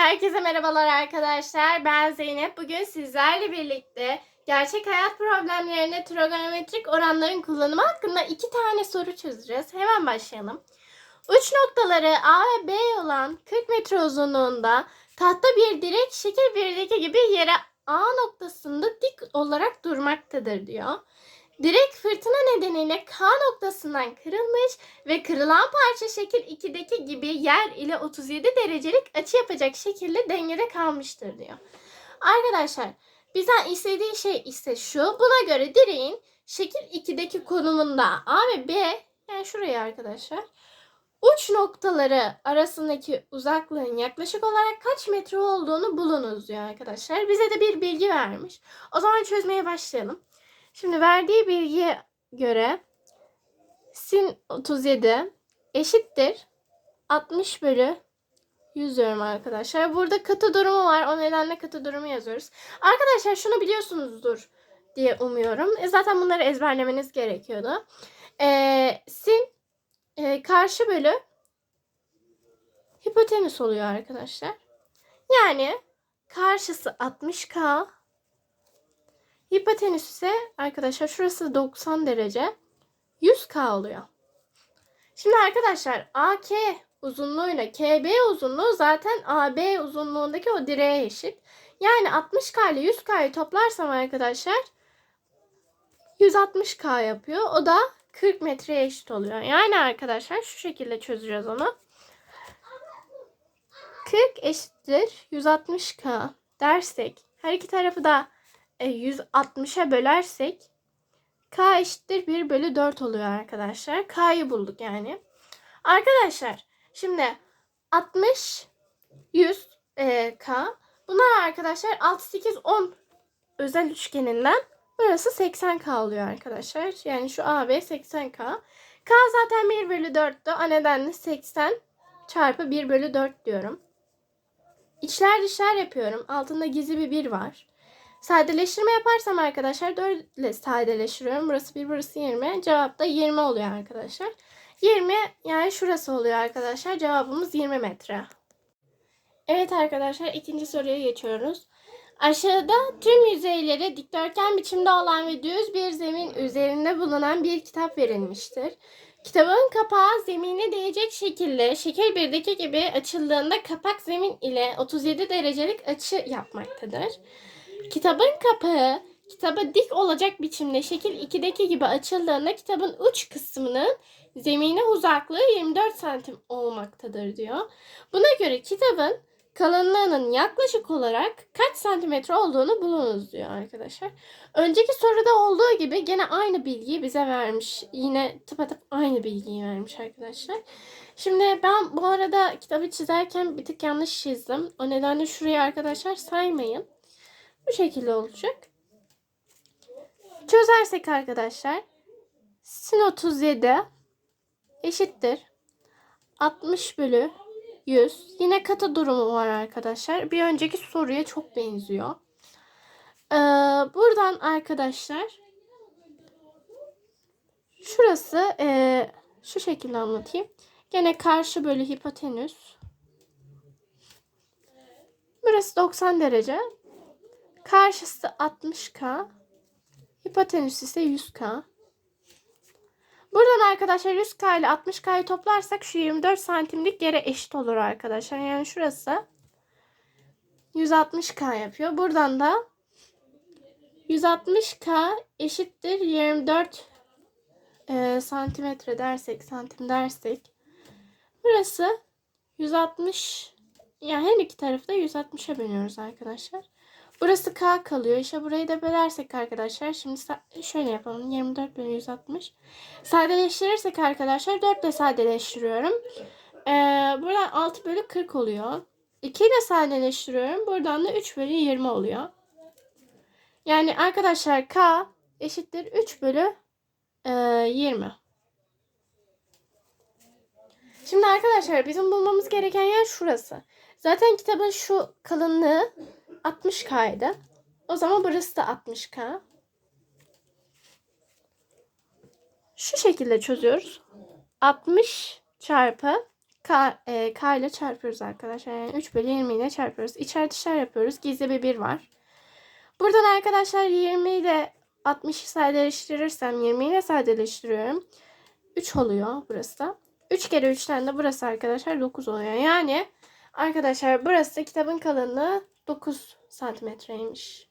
Herkese merhabalar arkadaşlar. Ben Zeynep. Bugün sizlerle birlikte gerçek hayat problemlerine trigonometrik oranların kullanımı hakkında iki tane soru çözeceğiz. Hemen başlayalım. Uç noktaları A ve B olan 40 metre uzunluğunda tahta bir direk şekil birdeki gibi yere A noktasında dik olarak durmaktadır diyor. Direk fırtına nedeniyle K noktasından kırılmış ve kırılan parça şekil 2'deki gibi yer ile 37 derecelik açı yapacak şekilde dengede kalmıştır diyor. Arkadaşlar bizden istediği şey ise şu. Buna göre direğin şekil 2'deki konumunda A ve B yani şuraya arkadaşlar uç noktaları arasındaki uzaklığın yaklaşık olarak kaç metre olduğunu bulunuz diyor arkadaşlar. Bize de bir bilgi vermiş. O zaman çözmeye başlayalım. Şimdi verdiği bilgiye göre sin 37 eşittir 60 bölü 100 diyorum arkadaşlar. Burada katı durumu var. O nedenle katı durumu yazıyoruz. Arkadaşlar şunu biliyorsunuzdur diye umuyorum. E zaten bunları ezberlemeniz gerekiyordu. E, sin e, karşı bölü hipotenüs oluyor arkadaşlar. Yani karşısı 60k Hipotenüs ise arkadaşlar şurası 90 derece 100K oluyor. Şimdi arkadaşlar AK uzunluğuyla KB uzunluğu zaten AB uzunluğundaki o direğe eşit. Yani 60K ile 100K'yı toplarsam arkadaşlar 160K yapıyor. O da 40 metreye eşit oluyor. Yani arkadaşlar şu şekilde çözeceğiz onu. 40 eşittir 160K dersek her iki tarafı da 160'a bölersek k eşittir 1 bölü 4 oluyor arkadaşlar. K'yı bulduk yani. Arkadaşlar şimdi 60 100 e, k. Bunlar arkadaşlar 6 8 10 özel üçgeninden burası 80k oluyor arkadaşlar. Yani şu AB 80k. K zaten 1 bölü 4'tü. O nedenle 80 çarpı 1 bölü 4 diyorum. İçler dışlar yapıyorum. Altında gizli bir 1 var. Sadeleştirme yaparsam arkadaşlar 4 ile sadeleştiriyorum. Burası 1, burası 20. Cevap da 20 oluyor arkadaşlar. 20 yani şurası oluyor arkadaşlar. Cevabımız 20 metre. Evet arkadaşlar ikinci soruya geçiyoruz. Aşağıda tüm yüzeyleri dikdörtgen biçimde olan ve düz bir zemin üzerinde bulunan bir kitap verilmiştir. Kitabın kapağı zemine değecek şekilde şekil 1'deki gibi açıldığında kapak zemin ile 37 derecelik açı yapmaktadır. Kitabın kapağı kitaba dik olacak biçimde şekil 2'deki gibi açıldığında kitabın uç kısmının zemine uzaklığı 24 santim olmaktadır diyor. Buna göre kitabın kalınlığının yaklaşık olarak kaç santimetre olduğunu bulunuz diyor arkadaşlar. Önceki soruda olduğu gibi gene aynı bilgiyi bize vermiş. Yine tıpatıp aynı bilgiyi vermiş arkadaşlar. Şimdi ben bu arada kitabı çizerken bir tık yanlış çizdim. O nedenle şurayı arkadaşlar saymayın. Bu şekilde olacak. Çözersek arkadaşlar sin 37 eşittir 60 bölü 100. Yine katı durumu var arkadaşlar. Bir önceki soruya çok benziyor. Ee, buradan arkadaşlar şurası e, şu şekilde anlatayım. Gene karşı bölü hipotenüs. Burası 90 derece. Karşısı 60K. Hipotenüs ise 100K. Buradan arkadaşlar 100K ile 60K'yı toplarsak şu 24 santimlik yere eşit olur arkadaşlar. Yani şurası 160K yapıyor. Buradan da 160K eşittir 24 e, santimetre dersek, santim dersek. Burası 160 yani her iki tarafı da 160'a bölüyoruz arkadaşlar. Burası K kalıyor. İşte burayı da bölersek arkadaşlar. Şimdi şöyle yapalım. 24 bölü 160. Sadeleştirirsek arkadaşlar 4 ile sadeleştiriyorum. Ee, buradan 6 bölü 40 oluyor. 2 ile sadeleştiriyorum. Buradan da 3 bölü 20 oluyor. Yani arkadaşlar K eşittir 3 bölü e, 20. Şimdi arkadaşlar bizim bulmamız gereken yer şurası. Zaten kitabın şu kalınlığı 60K'ydı. O zaman burası da 60K. Şu şekilde çözüyoruz. 60 çarpı K, e, K ile çarpıyoruz arkadaşlar. Yani 3 bölü 20 ile çarpıyoruz. İçer dışar yapıyoruz. Gizli bir 1 var. Buradan arkadaşlar 20 ile 60'ı sadeleştirirsem 20 ile sadeleştiriyorum. 3 oluyor burası da. 3 kere 3'ten de burası arkadaşlar 9 oluyor. Yani arkadaşlar burası kitabın kalınlığı 9 santimetreymiş.